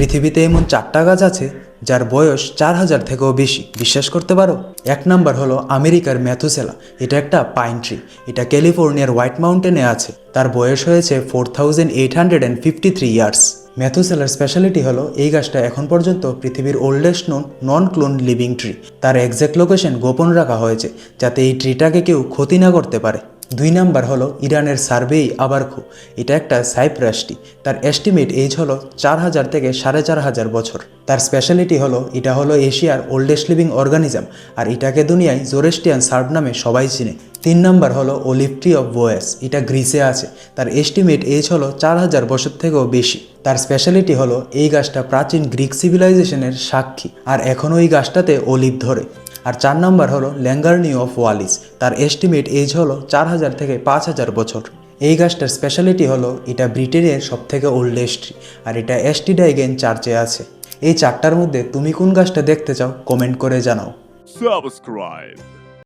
পৃথিবীতে এমন চারটা গাছ আছে যার বয়স চার হাজার থেকেও বেশি। বিশ্বাস করতে পারো? এক নাম্বার হলো আমেরিকার ম্যাথুসেলা এটা একটা পাইন ট্রি। এটা ক্যালিফোর্নিয়ার হোয়াইট মাউন্টেনে আছে। তার বয়স হয়েছে four thousand eight hundred and fifty three years. ম্যাথুসেলার speciality হলো এই গাছটা এখন পর্যন্ত পৃথিবীর oldest known non clone living tree তার এক্স্যাক্ট লোকেশন গোপন রাখা হয়েছে, যাতে এই ট্রিটাকে কেউ ক্ষতি না করতে পারে। দুই নাম্বার হলো ইরানের সার্ভেই আবারখু। এটা একটা সাইপ্রাসটি তার এস্টিমেট এজ হলো চার হাজার থেকে সাড়ে চার হাজার বছর। তার স্পেশালিটি হলো, এটা হলো এশিয়ার ওল্ডেস্ট লিভিং অর্গানিজম আর এটাকে দুনিয়ায় জোরেস্টিয়ান সার্ভ নামে সবাই চিনে। তিন নাম্বার হলো অলিভ ট্রি অফ ভয়েস এটা গ্রিসে আছে। তার এস্টিমেট এজ হলো চার হাজার বছর থেকেও বেশি। তার স্পেশালিটি হলো এই গাছটা প্রাচীন গ্রিক সিভিলাইজেশনের সাক্ষী, আর এখনও এই গাছটাতে অলিভ ধরে। আর চার নাম্বার হলো ল্যাঙ্গার্নি অফ ওয়ালিস তার এস্টিমেট এজ হলো চার হাজার থেকে পাঁচ হাজার বছর। এই গাছটার স্পেশালিটি হলো এটা ব্রিটেনের সব থেকে ওল্ডেস্ট আর এটা এসটি ডাইগেন চার্চে আছে। এই চারটার মধ্যে তুমি কোন গাছটা দেখতে চাও কমেন্ট করে জানাও। Subscribe.